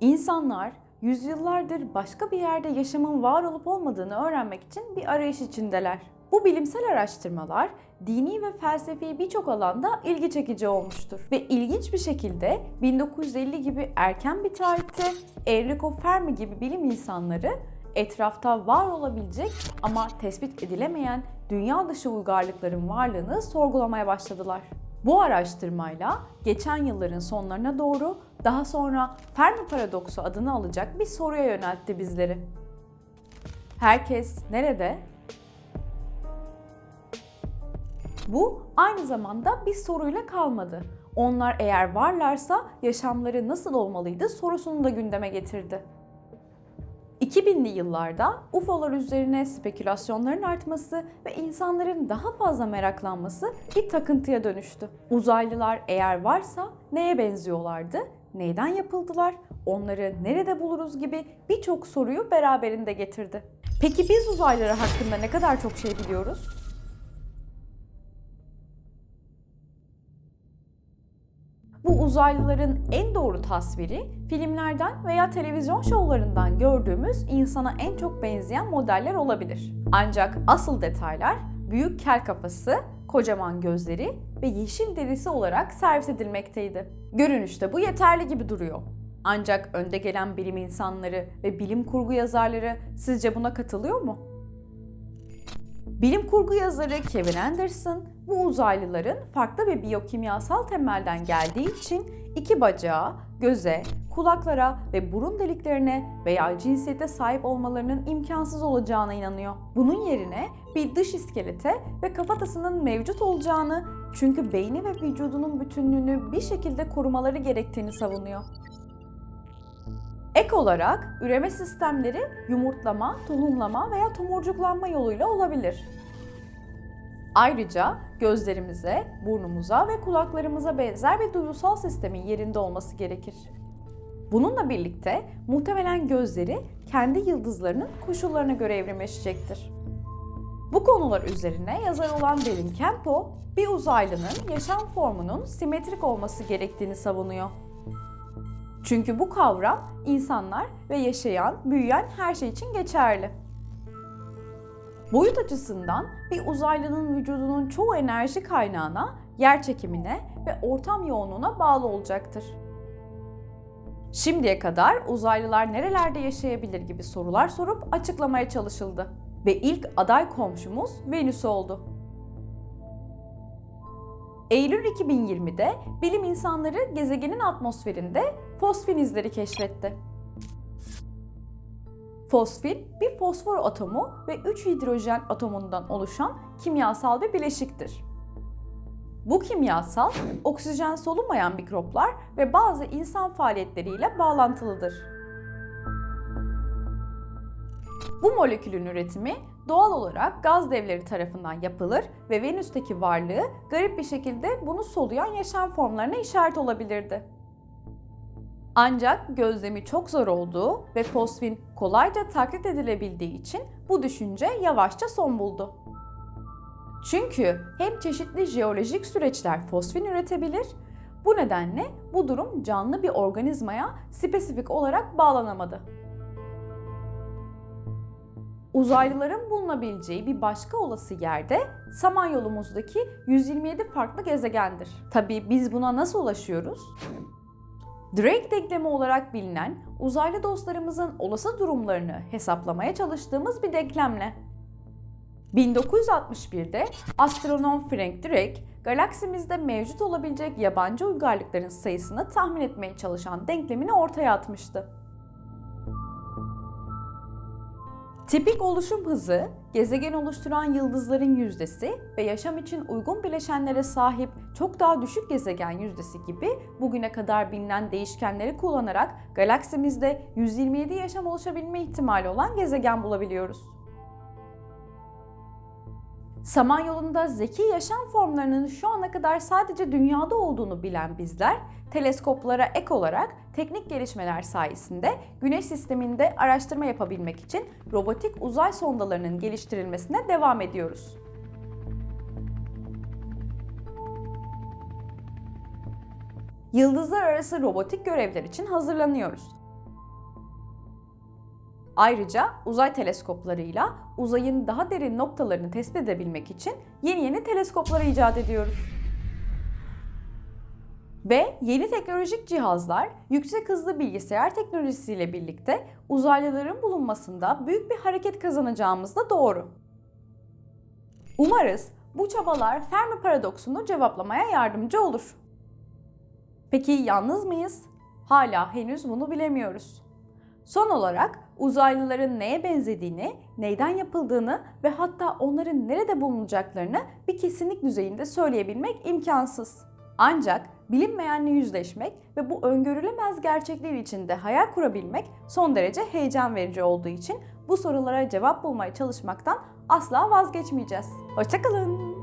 İnsanlar yüzyıllardır başka bir yerde yaşamın var olup olmadığını öğrenmek için bir arayış içindeler. Bu bilimsel araştırmalar dini ve felsefi birçok alanda ilgi çekici olmuştur. Ve ilginç bir şekilde 1950 gibi erken bir tarihte Enrico Fermi gibi bilim insanları etrafta var olabilecek ama tespit edilemeyen dünya dışı uygarlıkların varlığını sorgulamaya başladılar. Bu araştırmayla geçen yılların sonlarına doğru daha sonra Fermi paradoksu adını alacak bir soruya yöneltti bizleri. Herkes nerede? Bu aynı zamanda bir soruyla kalmadı. Onlar eğer varlarsa yaşamları nasıl olmalıydı sorusunu da gündeme getirdi. 2000'li yıllarda UFO'lar üzerine spekülasyonların artması ve insanların daha fazla meraklanması bir takıntıya dönüştü. Uzaylılar eğer varsa neye benziyorlardı, neyden yapıldılar, onları nerede buluruz gibi birçok soruyu beraberinde getirdi. Peki biz uzaylılar hakkında ne kadar çok şey biliyoruz? Bu uzaylıların en doğru tasviri filmlerden veya televizyon şovlarından gördüğümüz insana en çok benzeyen modeller olabilir. Ancak asıl detaylar büyük kel kafası, kocaman gözleri ve yeşil derisi olarak servis edilmekteydi. Görünüşte bu yeterli gibi duruyor. Ancak önde gelen bilim insanları ve bilim kurgu yazarları sizce buna katılıyor mu? Bilim kurgu yazarı Kevin Anderson bu uzaylıların farklı bir biyokimyasal temelden geldiği için iki bacağa, göze, kulaklara ve burun deliklerine veya cinsiyete sahip olmalarının imkansız olacağına inanıyor. Bunun yerine bir dış iskelete ve kafatasının mevcut olacağını çünkü beyni ve vücudunun bütünlüğünü bir şekilde korumaları gerektiğini savunuyor. Ek olarak üreme sistemleri yumurtlama, tohumlama veya tomurcuklanma yoluyla olabilir. Ayrıca gözlerimize, burnumuza ve kulaklarımıza benzer bir duyusal sistemin yerinde olması gerekir. Bununla birlikte muhtemelen gözleri kendi yıldızlarının koşullarına göre evrimleşecektir. Bu konular üzerine yazar olan Devin Campo, bir uzaylının yaşam formunun simetrik olması gerektiğini savunuyor. Çünkü bu kavram insanlar ve yaşayan, büyüyen her şey için geçerli. Boyut açısından bir uzaylının vücudunun çoğu enerji kaynağına, yer çekimine ve ortam yoğunluğuna bağlı olacaktır. Şimdiye kadar uzaylılar nerelerde yaşayabilir gibi sorular sorup açıklamaya çalışıldı. Ve ilk aday komşumuz Venüs oldu. Eylül 2020'de bilim insanları gezegenin atmosferinde fosfin izleri keşfetti. Fosfin bir fosfor atomu ve 3 hidrojen atomundan oluşan kimyasal bir bileşiktir. Bu kimyasal oksijen solumayan mikroplar ve bazı insan faaliyetleriyle bağlantılıdır. Bu molekülün üretimi doğal olarak gaz devleri tarafından yapılır ve Venüs'teki varlığı garip bir şekilde bunu soluyan yaşam formlarına işaret olabilirdi. Ancak gözlemi çok zor olduğu ve fosfin kolayca taklit edilebildiği için bu düşünce yavaşça son buldu. Çünkü hem çeşitli jeolojik süreçler fosfin üretebilir, bu nedenle bu durum canlı bir organizmaya spesifik olarak bağlanamadı. Uzaylıların bulunabileceği bir başka olası yerde Samanyolumuzdaki 127 farklı gezegendir. Tabii biz buna nasıl ulaşıyoruz? Drake denklemi olarak bilinen uzaylı dostlarımızın olası durumlarını hesaplamaya çalıştığımız bir denklemle. 1961'de astronom Frank Drake, galaksimizde mevcut olabilecek yabancı uygarlıkların sayısını tahmin etmeye çalışan denklemini ortaya atmıştı. Tipik oluşum hızı, gezegen oluşturan yıldızların yüzdesi ve yaşam için uygun bileşenlere sahip çok daha düşük gezegen yüzdesi gibi bugüne kadar bilinen değişkenleri kullanarak galaksimizde 127 yaşam oluşabilme ihtimali olan gezegen bulabiliyoruz. Samanyolu'nda zeki yaşam formlarının şu ana kadar sadece dünyada olduğunu bilen bizler, teleskoplara ek olarak teknik gelişmeler sayesinde Güneş sisteminde araştırma yapabilmek için robotik uzay sondalarının geliştirilmesine devam ediyoruz. Yıldızlar arası robotik görevler için hazırlanıyoruz. Ayrıca uzay teleskoplarıyla uzayın daha derin noktalarını tespit edebilmek için yeni yeni teleskoplar icat ediyoruz. Ve yeni teknolojik cihazlar yüksek hızlı bilgisayar teknolojisiyle birlikte uzaylıların bulunmasında büyük bir hareket kazanacağımız da doğru. Umarız bu çabalar Fermi paradoksunu cevaplamaya yardımcı olur. Peki yalnız mıyız? Hala henüz bunu bilemiyoruz. Son olarak uzaylıların neye benzediğini, neyden yapıldığını ve hatta onların nerede bulunacaklarını bir kesinlik düzeyinde söyleyebilmek imkansız. Ancak bilinmeyenle yüzleşmek ve bu öngörülemez gerçekler içinde hayal kurabilmek son derece heyecan verici olduğu için bu sorulara cevap bulmaya çalışmaktan asla vazgeçmeyeceğiz. Hoşçakalın.